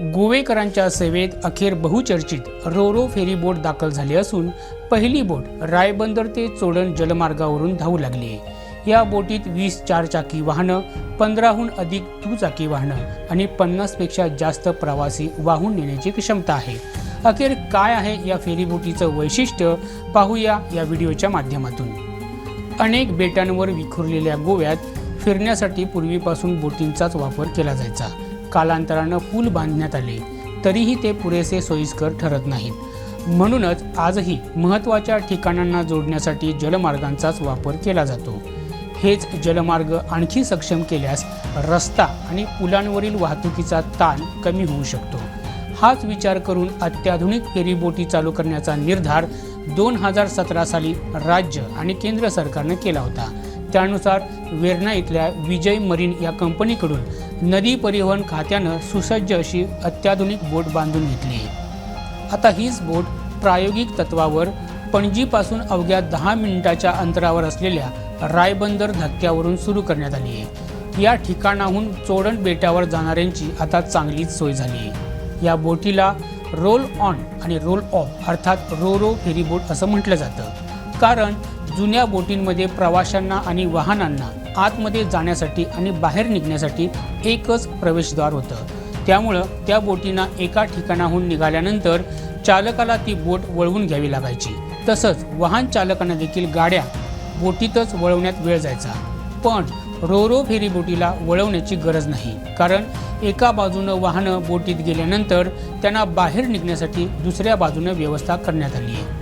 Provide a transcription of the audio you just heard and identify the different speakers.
Speaker 1: गोवेकरांच्या सेवेत अखेर बहुचर्चित रोरो फेरी बोट दाखल झाली असून पहिली बोट रायबंदर ते चोडण जलमार्गावरून धावू लागली आहे. या बोटीत वीस चारचाकी वाहनं पंधराहून अधिक दुचाकी वाहनं आणि पन्नासपेक्षा जास्त प्रवासी वाहून नेण्याची क्षमता आहे. अखेर काय आहे या फेरीबोटीचं वैशिष्ट्य? पाहूया या व्हिडिओच्या माध्यमातून. अनेक बेटांवर विखुरलेल्या गोव्यात फिरण्यासाठी पूर्वीपासून बोटींचाच वापर केला जायचा. कालांतरानं पूल बांधण्यात आले. तरीही ते पुरेसे सोयीस्कर ठरत नाहीत. म्हणूनच आजही महत्त्वाच्या ठिकाणांना जोडण्यासाठी जलमार्गांचाच वापर केला जातो. हेच जलमार्ग आणखी सक्षम केल्यास रस्ता आणि पुलांवरील वाहतुकीचा ताण कमी होऊ शकतो. हाच विचार करून अत्याधुनिक फेरीबोटी चालू करण्याचा निर्धार दोन हजार सतरा साली राज्य आणि केंद्र सरकारने केला होता. त्यानुसार वेर्णा इथल्या विजय मरीन या कंपनीकडून नदी परिवहन खात्यानं सुसज्ज अशी अत्याधुनिक बोट बांधून घेतली. आहे आता हीच बोट प्रायोगिक तत्वावर पणजीपासून अवघ्या दहा मिनिटाच्या अंतरावर असलेल्या रायबंदर धक्क्यावरून सुरू करण्यात आली. आहे या ठिकाणाहून चोडण बेटावर जाणाऱ्यांची आता चांगलीच सोय झाली. आहे या बोटीला रोल ऑन आणि रोल ऑफ अर्थात रो रो फेरीबोट असं म्हटलं जातं. कारण जुन्या बोटींमध्ये प्रवाशांना आणि वाहनांना आतमध्ये जाण्यासाठी आणि बाहेर निघण्यासाठी एकच प्रवेशद्वार होतं. त्यामुळं त्या बोटींना एका ठिकाणाहून निघाल्यानंतर चालकाला ती बोट वळवून घ्यावी लागायची. तसंच वाहन चालकांना देखील गाड्या बोटीतच वळवण्यात वेळ जायचा. पण रोरो फेरी बोटीला वळवण्याची गरज नाही. कारण एका बाजूनं वाहनं बोटीत गेल्यानंतर त्यांना बाहेर निघण्यासाठी दुसऱ्या बाजूनं व्यवस्था करण्यात आली आहे